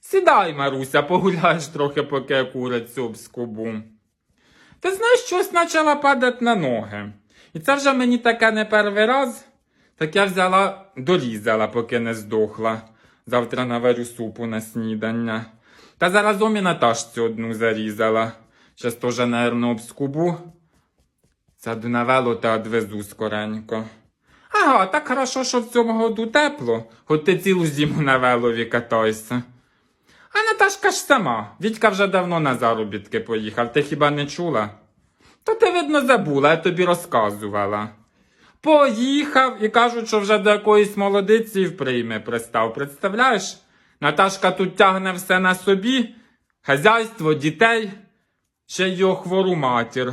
Сідай, Маруся, погуляєш трохи, поки я курицю обскубу. Ти знаєш, щось почала падати на ноги. І це вже мені таке не перший раз. Так я взяла, дорізала, поки не здохла. Завтра наварю супу на снідання. Та заразом і Наташці одну зарізала. Щас теж, наверно, обскубу. Сяду на вело та одвезу скоренько. Ага, так хорошо, що в цьому году тепло, хоч ти цілу зиму на велові катайся. А Наташка ж сама. Вітька вже давно на заробітки поїхав, ти хіба не чула? То ти, видно, забула, я тобі розказувала. Поїхав і кажуть, що вже до якоїсь молодиці в прийми пристав. Представляєш? Наташка тут тягне все на собі, хазяйство, дітей, ще й його хвору матір.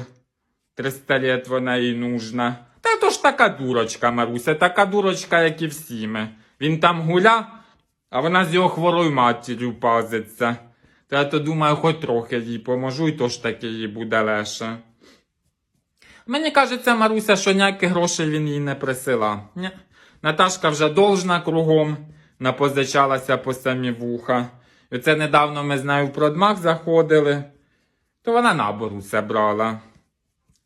Триста літ вона їй нужна. Та то ж така дурочка, Маруся, така дурочка, як і всі ми. Він там гуля, а вона з його хворою матір'ю пазиться. Та я то думаю, хоч трохи їй поможу, і то ж таки їй буде легше. Мені кажеться, Маруся, що ніяких грошей він їй не присила. Ні. Наташка вже должна кругом, напозичалася по самі вуха. І оце недавно ми з нею в продмах заходили, то вона набору все брала.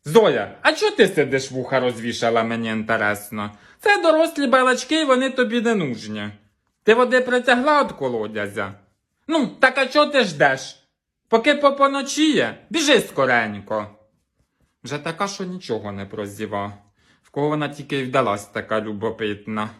Зоя, а чого ти сидиш вуха розвішала, мені інтересно? Це дорослі балачки, вони тобі не нужні. Ти води притягла від колодязя? Ну, так а чого ти ждеш? Поки попоночіє, біжи скоренько. Вже така, що нічого не прозіва. В кого вона тільки й вдалась така любопитна.